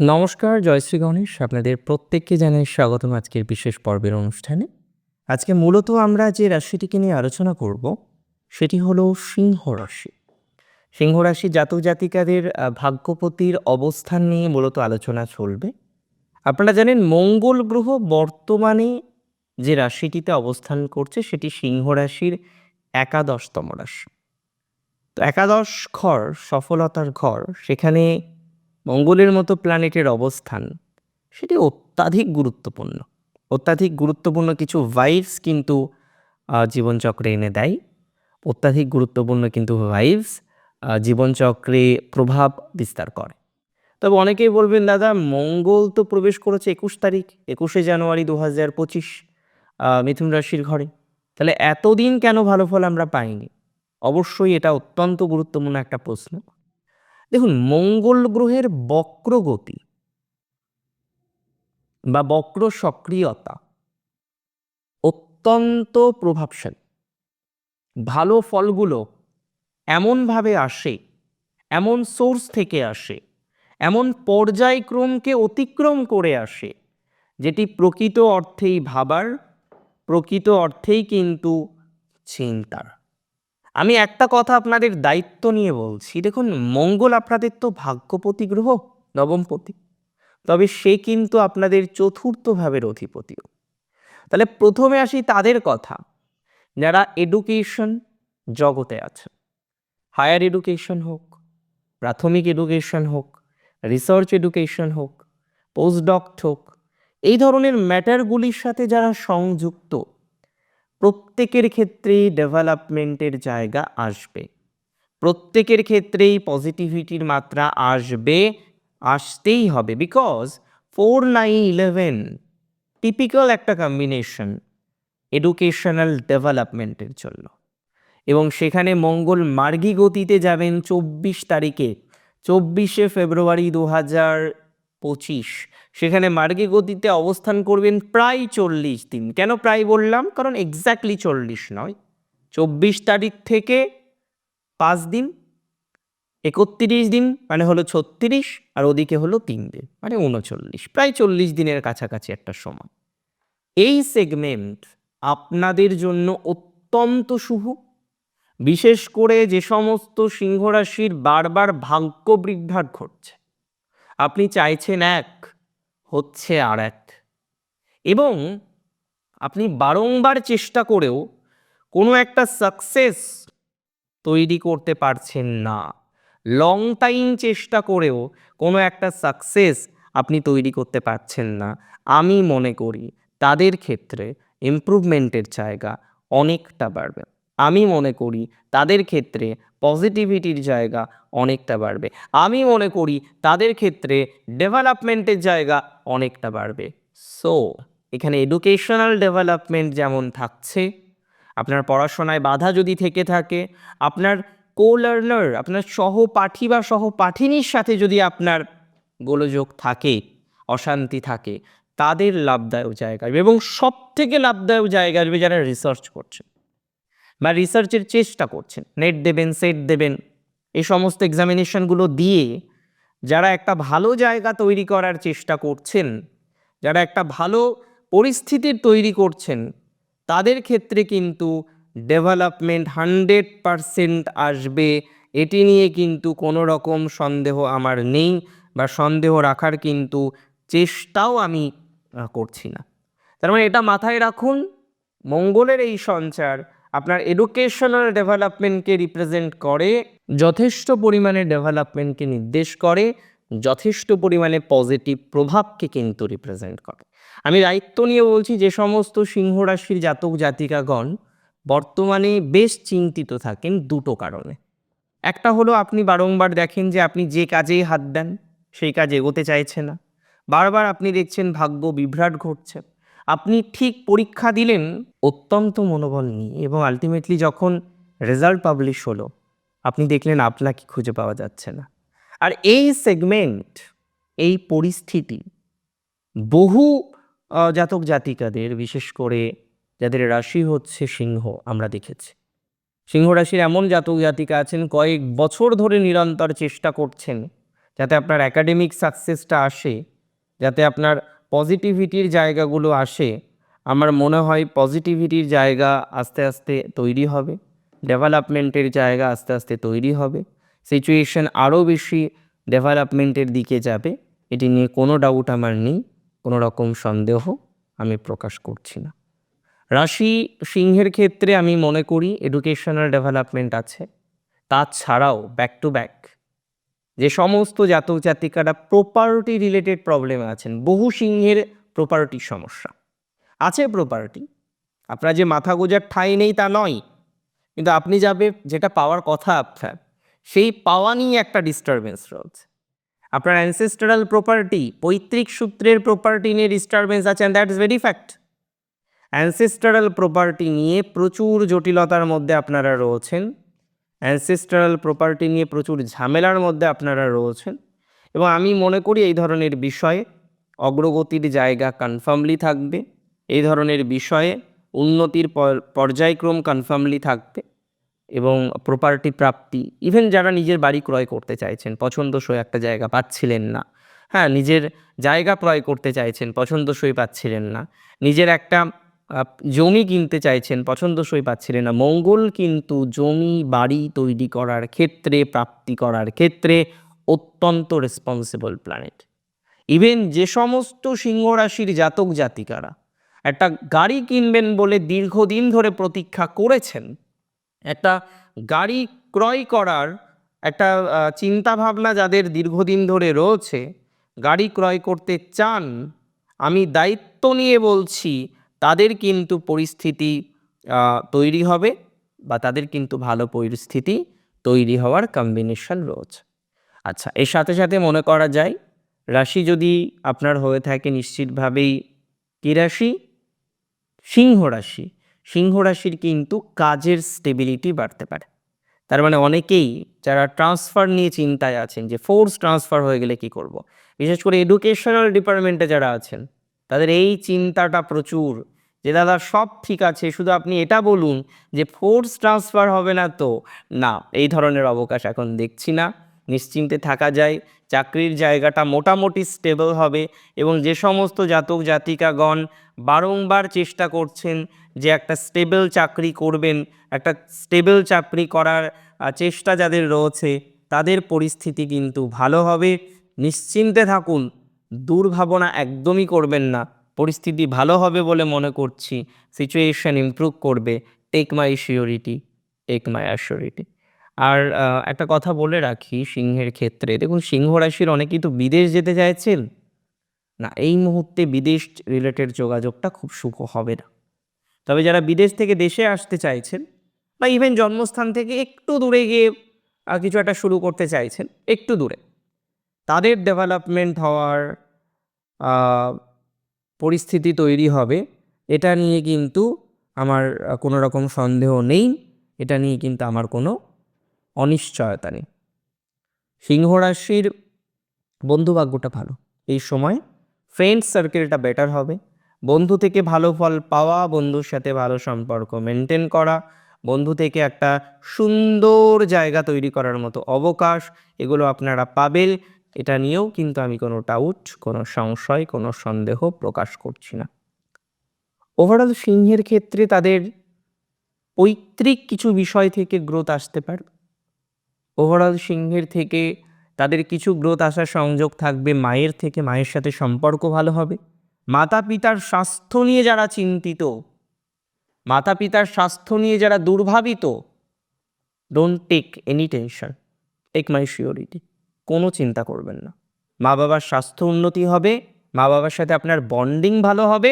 নমস্কার জয়শ্রী গণেশ। আপনাদের প্রত্যেককে জানাই স্বাগতম আজকের বিশেষ পর্বের অনুষ্ঠানে। আজকে মূলত আমরা যে রাশিটিকে নিয়ে আলোচনা করব, সেটি হলো সিংহ রাশি। সিংহ রাশি জাতক জাতিকাদের ভাগ্যপতির অবস্থান নিয়ে মূলত আলোচনা চলবে। আপনারা জানেন মঙ্গল গ্রহ বর্তমানে যে রাশিটিতে অবস্থান করছে, সেটি সিংহ রাশির একাদশতম রাশি। তো একাদশ ঘর, সফলতার ঘর, সেখানে মঙ্গলের মতো প্ল্যানেটের অবস্থান, সেটি অত্যাধিক গুরুত্বপূর্ণ। অত্যাধিক গুরুত্বপূর্ণ কিছু ভাইভস কিন্তু জীবনচক্রে এনে দেয়। অত্যাধিক গুরুত্বপূর্ণ কিন্তু ভাইভস জীবনচক্রে প্রভাব বিস্তার করে। তবে অনেকেই বলবেন, দাদা, মঙ্গল তো প্রবেশ করেছে একুশ তারিখ, একুশে জানুয়ারি দু হাজার পঁচিশ মিথুন রাশির ঘরে। তাহলে এতদিন কেন ভালো ফল আমরা পাইনি? অবশ্যই এটা অত্যন্ত গুরুত্বপূর্ণ একটা প্রশ্ন। দেখুন, মঙ্গল গ্রহের বক্রগতি বা বক্র সক্রিয়তা অত্যন্ত প্রভাবশালী। ভালো ফলগুলো এমনভাবে আসে, এমন সোর্স থেকে আসে, এমন পর্যায়ক্রমকে অতিক্রম করে আসে, যেটি প্রকৃত অর্থেই ভাবার, প্রকৃত অর্থেই কিন্তু চিন্তার। আমি একটা কথা আপনাদের দায়িত্ব নিয়ে বলছি। দেখুন, মঙ্গল আপনাদের তো ভাগ্যপতি গ্রহ, নবমপতি। তবে সে কিন্তু আপনাদের চতুর্থ ভাবের অধিপতিও। তাহলে প্রথমে আসি তাদের কথা। যারা এডুকেশন জগতে আছে হায়ার এডুকেশন হোক, প্রাথমিক এডুকেশন হোক, রিসার্চ এডুকেশন হোক পোস্টডক্ট হোক, এই ধরনের ম্যাটারগুলির সাথে যারা সংযুক্ত প্রত্যেকের ক্ষেত্রেই ডেভেলপমেন্টের জায়গা আসবে। প্রত্যেকের ক্ষেত্রেই পজিটিভিটির মাত্রা আসবে, আসতেই হবে। Because four nine eleven typical একটা কম্বিনেশন এডুকেশনাল ডেভেলপমেন্টের জন্য। এবং সেখানে মঙ্গল মার্গী গতিতে যাবেন চব্বিশ তারিখে। চব্বিশে ফেব্রুয়ারি দু হাজার পঁচিশ। সেখানে মার্গে গতিতে অবস্থান করবেন প্রায় চল্লিশ দিন। কেন প্রায় বললাম? কারণ এক্স্যাক্টলি চল্লিশ নয়। চব্বিশ তারিখ থেকে পাঁচ দিন, একত্রিশ দিন মানে হলো ছত্রিশ, আর ওদিকে হলো তিন দিন মানে উনচল্লিশ। প্রায় চল্লিশ দিনের কাছাকাছি একটা সময়। এই সেগমেন্ট আপনাদের জন্য অত্যন্ত শুভ। বিশেষ করে যে সমস্ত সিংহরাশির বারবার ভাগ্য বৃদ্ধার ঘটছে। আপনি চাইছেন, এক হচ্ছে আর এক। এবং আপনি বারংবার চেষ্টা করেও কোনো একটা সাকসেস তৈরি করতে পারছেন না। লং টাইম চেষ্টা করেও কোনো একটা সাকসেস আপনি তৈরি করতে পারছেন না। আমি মনে করি তাদের ক্ষেত্রে ইমপ্রুভমেন্টের জায়গা অনেকটা বাড়বে। আমি মনে করি তাদের ক্ষেত্রে পজিটিভিটির জায়গা অনেকটা বাড়বে। আমি মনে করি তাদের ক্ষেত্রে ডেভেলপমেন্টের জায়গা অনেকটা বাড়বে। সো এখানে এডুকেশনাল ডেভেলপমেন্ট যেমন থাকছে, আপনার পড়াশোনায় বাধা যদি থেকে থাকে, আপনার কো লার্নার আপনার সহপাঠী বা সহপাঠিনীর সাথে যদি আপনার গোলযোগ থাকে, অশান্তি থাকে, তাদের লাভদায়ক জায়গা এবং সব থেকে লাভদায়ক জায়গা আসবে যারা রিসার্চ করছেন বা রিসার্চের চেষ্টা করছেন। নেট দেবেন সেট দেবেন। এই সমস্ত এক্সামিনেশনগুলো দিয়ে যারা একটা ভালো জায়গা তৈরি করার চেষ্টা করছেন, যারা একটা ভালো পরিস্থিতির তৈরি করছেন, তাদের ক্ষেত্রে কিন্তু ডেভেলপমেন্ট হান্ড্রেড পারসেন্ট আসবে। এটি নিয়ে কিন্তু কোনো রকম সন্দেহ আমার নেই বা সন্দেহ রাখার কিন্তু চেষ্টাও আমি করছি না। তার মানে এটা মাথায় রাখুন, মঙ্গলের এই সঞ্চার আপনার এডুকেশনাল ডেভেলপমেন্টকে রিপ্রেজেন্ট করে, যথেষ্ট পরিমাণে ডেভেলপমেন্টকে নির্দেশ করে, যথেষ্ট পরিমাণে পজিটিভ প্রভাবকে কিন্তু রিপ্রেজেন্ট করে। আমি দায়িত্ব নিয়ে বলছি যে সমস্ত সিংহ রাশির জাতক জাতিকাগণ বর্তমানে বেশ চিন্তিত থাকেন দুটো কারণে। একটা হলো আপনি বারংবার দেখেন যে আপনি যে কাজেই হাত দেন, সেই কাজ এগোতে চাইছে না। বারবার আপনি দেখছেন ভাগ্য বিভ্রাট ঘটছে। আপনি ঠিক পরীক্ষা দিলেন অত্যন্ত মনোবল নিয়ে এবং আলটিমেটলি যখন রেজাল্ট পাবলিশ হলো, আপনি দেখলেন আপনাকে খুঁজে পাওয়া যাচ্ছে না। আর এই সেগমেন্ট এই পরিস্থিতি বহু জাতক জাতিকাদের, বিশেষ করে যাদের রাশি হচ্ছে সিংহ, আমরা দেখেছি। সিংহ রাশির এমন জাতক জাতিকা আছেন, কয়েক বছর ধরে নিরন্তর চেষ্টা করছেন যাতে আপনার একাডেমিক সাকসেসটা আসে, যাতে আপনার পজিটিভিটির জায়গাগুলো আসে, আমার মনে হয় পজিটিভিটির জায়গা আস্তে আস্তে তৈরি হবে, ডেভেলপমেন্টের জায়গা আস্তে আস্তে তৈরি হবে সিচুয়েশন আরও বেশি ডেভেলপমেন্টের দিকে যাবে, এটি নিয়ে কোনো ডাউট আমার নেই, কোনো রকম সন্দেহ আমি প্রকাশ করছি না। রাশি সিংহের ক্ষেত্রে আমি মনে করি এডুকেশনাল ডেভেলপমেন্ট আছে, তাছাড়াও ব্যাক টু ব্যাক যে সমস্ত জাতক জাতিকারা প্রপার্টি রিলেটেড প্রবলেমে আছেন, বহু সিংহের প্রপার্টির সমস্যা। আছে প্রপার্টি আপনার যে মাথা গোজার ঠাঁই নেই তা নয়। কিন্তু আপনি যাবে, যেটা পাওয়ার কথা আপনার, সেই পাওয়া নিয়ে একটা ডিস্টারবেন্স রয়েছে। আপনার অ্যানসেস্টারাল প্রপার্টি পৈতৃক সূত্রের প্রপার্টি নিয়ে ডিস্টারবেন্স আছে and that is very fact ancestral property নিয়ে প্রচুর জটিলতার মধ্যে আপনারা রয়েছেন। অ্যানসেস্টারাল প্রপার্টি নিয়ে প্রচুর ঝামেলার মধ্যে আপনারা রয়েছেন এবং আমি মনে করি এই ধরনের বিষয়ে অগ্রগতির জায়গা কনফার্মলি থাকবে, এই ধরনের বিষয়ে উন্নতির পর্যায়ক্রম কনফার্মলি থাকবে এবং প্রপার্টি প্রাপ্তি ইভেন যারা নিজের বাড়ি ক্রয় করতে চাইছেন, পছন্দসই একটা জায়গা পাচ্ছিলেন না হ্যাঁ নিজের জায়গা ক্রয় করতে চাইছেন, পছন্দসই পাচ্ছিলেন না, নিজের একটা জমি কিনতে চাইছেন, পছন্দসই পাচ্ছিলেন না। মঙ্গল কিন্তু জমি, বাড়ি তৈরি করার ক্ষেত্রে, প্রাপ্তি করার ক্ষেত্রে অত্যন্ত রেসপন্সিবল প্ল্যানেট ইভেন যে সমস্ত সিংহ রাশির জাতক জাতিকারা একটা গাড়ি কিনবেন বলে দীর্ঘদিন ধরে প্রতীক্ষা করেছেন, একটা গাড়ি ক্রয় করার একটা চিন্তাভাবনা যাদের দীর্ঘদিন ধরে রয়েছে, গাড়ি ক্রয় করতে চান, আমি দায়িত্ব নিয়ে বলছি তাদের কিন্তু পরিস্থিতি তৈরি হবে বা তাদের কিন্তু ভালো পরিস্থিতি তৈরি হওয়ার কম্বিনেশন রয়েছে। আচ্ছা এর সাথে সাথে মনে করা যায়, রাশি যদি আপনার হয়ে থাকে নিশ্চিতভাবেই কী রাশি? সিংহ রাশি। সিংহ রাশির কিন্তু কাজের স্টেবিলিটি বাড়তে পারে। তার মানে অনেকেই যারা ট্রান্সফার নিয়ে চিন্তায় আছেন, যে ফোর্স ট্রান্সফার হয়ে গেলে কি করব। বিশেষ করে এডুকেশনাল ডিপার্টমেন্টে যারা আছেন তাদের এই চিন্তাটা প্রচুর যে, দাদা, সব ঠিক আছে, শুধু আপনি এটা বলুন যে ফোর্স ট্রান্সফার হবে না তো? না, এই ধরনের অবকাশ এখন দেখছি না। নিশ্চিন্তে থাকা যায়, চাকরির জায়গাটা মোটামুটি স্টেবল হবে এবং যে সমস্ত জাতক জাতিকাগণ বারংবার চেষ্টা করছেন যে, একটা স্টেবল চাকরি করবেন, একটা স্টেবল চাকরি করার চেষ্টা যাদের রয়েছে, তাদের পরিস্থিতি কিন্তু ভালো হবে। নিশ্চিন্তে থাকুন। দুর্ভাবনা একদমই করবেন না। পরিস্থিতি ভালো হবে বলে মনে করছি। সিচুয়েশন ইমপ্রুভ করবে। Take my surety take my assurity আর একটা কথা বলে রাখি সিংহের ক্ষেত্রে। দেখুন, সিংহ রাশির অনেকেই তো বিদেশ যেতে চাইছেন। না, এই মুহূর্তে বিদেশ রিলেটেড যোগাযোগটা খুব সুখ হবে না। তবে যারা বিদেশ থেকে দেশে আসতে চাইছেন বা ইভেন জন্মস্থান থেকে একটু দূরে গিয়ে কিছু একটা শুরু করতে চাইছেন, একটু দূরে। তাদের ডেভেলপমেন্ট হওয়ার পরিস্থিতি তৈরি হবে। এটা নিয়ে কিন্তু আমার কোনো রকম সন্দেহ নেই। এটা নিয়ে কিন্তু আমার কোনো অনিশ্চয়তা নেই। সিংহ রাশির বন্ধুভাগ্যটা ভালো। এই সময় ফ্রেন্ড সার্কেলটা বেটার হবে। বন্ধু থেকে ভালো ফল পাওয়া, বন্ধুর সাথে ভালো সম্পর্ক মেনটেন করা, বন্ধু থেকে একটা সুন্দর জায়গা তৈরি করার মতো অবকাশ, এগুলো আপনারা পাবেন। এটা নিয়েও কিন্তু আমি কোনো ডাউট কোনো সংশয়, কোনো সন্দেহ প্রকাশ করছি না। ওভারঅল সিংহের ক্ষেত্রে তাদের পৈতৃক কিছু বিষয় থেকে গ্রোথ আসতে পারে। ওভারঅল সিংহের থেকে তাদের কিছু গ্রোথ আসার সংযোগ থাকবে মায়ের থেকে, মায়ের সাথে সম্পর্ক ভালো হবে। মাতা পিতার স্বাস্থ্য নিয়ে যারা চিন্তিত মাতা পিতার স্বাস্থ্য নিয়ে যারা দুর্ভাবিত don't take any tension take my surety কোনো চিন্তা করবেন না। মা বাবার স্বাস্থ্য উন্নতি হবে মা বাবার সাথে আপনার বন্ডিং ভালো হবে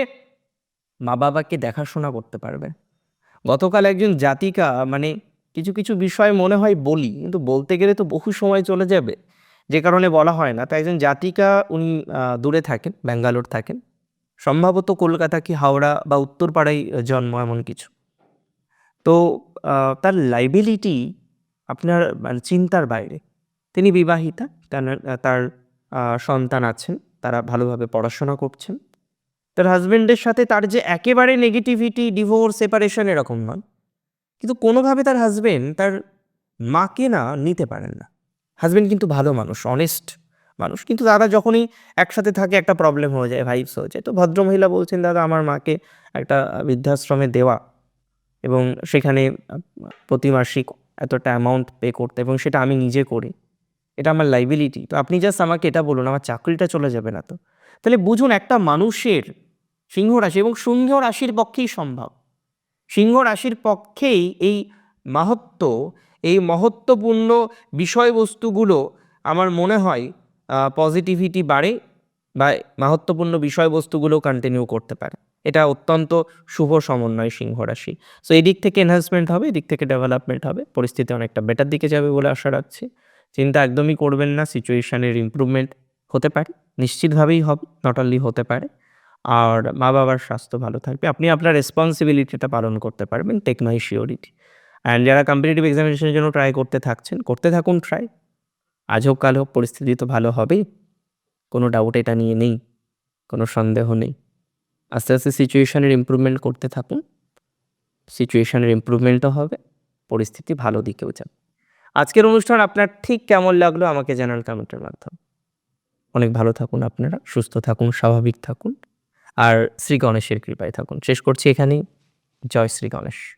মা বাবাকে দেখাশোনা করতে পারবেন। গতকাল একজন জাতিকা মানে কিছু কিছু বিষয় মনে হয় বলি, কিন্তু বলতে গেলে তো বহু সময় চলে যাবে, যে কারণে বলা হয় না। তাই একজন জাতিকা, উনি দূরে থাকেন, ব্যাঙ্গালোর থাকেন। সম্ভবত কলকাতা কি হাওড়া বা উত্তরপাড়ায় জন্ম এমন কিছু। তো তার লাইবিলিটি আপনার মানে চিন্তার বাইরে। তিনি বিবাহিতা তার সন্তান আছেন তারা ভালোভাবে পড়াশোনা করছেন। তার হাজবেন্ডের সাথে তার যে একেবারে নেগেটিভিটি ডিভোর্স সেপারেশন এরকম নয়। কিন্তু কোনোভাবে তার হাজবেন্ড তার মাকে না নিতে পারেন না। হাজবেন্ড কিন্তু ভালো মানুষ অনেস্ট মানুষ। কিন্তু দাদা যখনই একসাথে থাকে একটা প্রবলেম হয়ে যায় ভাইবস হয়ে যায়। তো ভদ্রমহিলা বলছেন দাদা আমার মাকে একটা বৃদ্ধাশ্রমে দেওয়া এবং সেখানে আহ, প্রতি মাসিক এতটা অ্যামাউন্ট পে করতে এবং সেটা আমি নিজে করি। এটা আমার লাইবিলিটি তো আপনি জাস্ট আমাকে এটা বলুন, আমার চাকরিটা চলে যাবে না তো। তাহলে বুঝুন, একটা মানুষের সিংহ রাশি এবং সিংহ রাশির পক্ষেই সম্ভব। সিংহ রাশির পক্ষেই এই মাহাত্ম, এই মহত্বপূর্ণ বিষয়বস্তুগুলো আমার মনে হয় পজিটিভিটি বাড়ে বা মাহাত্মপূর্ণ বিষয়বস্তুগুলো কন্টিনিউ করতে পারে। এটা অত্যন্ত শুভ সমন্বয় সিংহ রাশি। সো এই দিক থেকে এনহান্সমেন্ট হবে, এদিক থেকে ডেভেলপমেন্ট হবে, পরিস্থিতি অনেকটা বেটার দিকে যাবে বলে আশা রাখছি। চিন্তা একদমই করবেন না সিচুয়েশানের ইমপ্রুভমেন্ট হতে পারে, নিশ্চিতভাবেই হবে নট অনলি হতে পারে। আর মা বাবার স্বাস্থ্য ভালো থাকবে, আপনি আপনার রেসপন্সিবিলিটিটা পালন করতে পারবেন টেক মাই শিওরিটি অ্যান্ড যারা কম্পিটিটিভ এক্সামিনেশনের জন্য ট্রাই করতে থাকছেন, করতে থাকুন ট্রাই আজ হোক, কাল হোক, পরিস্থিতি তো ভালো হবেই। কোনো ডাউট এটা নিয়ে নেই, কোনো সন্দেহ নেই। আস্তে আস্তে সিচুয়েশানের ইমপ্রুভমেন্ট করতে থাকুন সিচুয়েশানের ইমপ্রুভমেন্টও হবে, পরিস্থিতি ভালো দিকেও যাবে। আজকের অনুষ্ঠান আপনার ঠিক কেমন লাগল আমাকে জানান কমেন্টের মাধ্যমে। অনেক ভালো থাকুন আপনারা, সুস্থ থাকুন, স্বাভাবিক থাকুন, আর শ্রী গণেশের কৃপায় থাকুন। শেষ করছি এখানেই। জয় শ্রী গণেশ।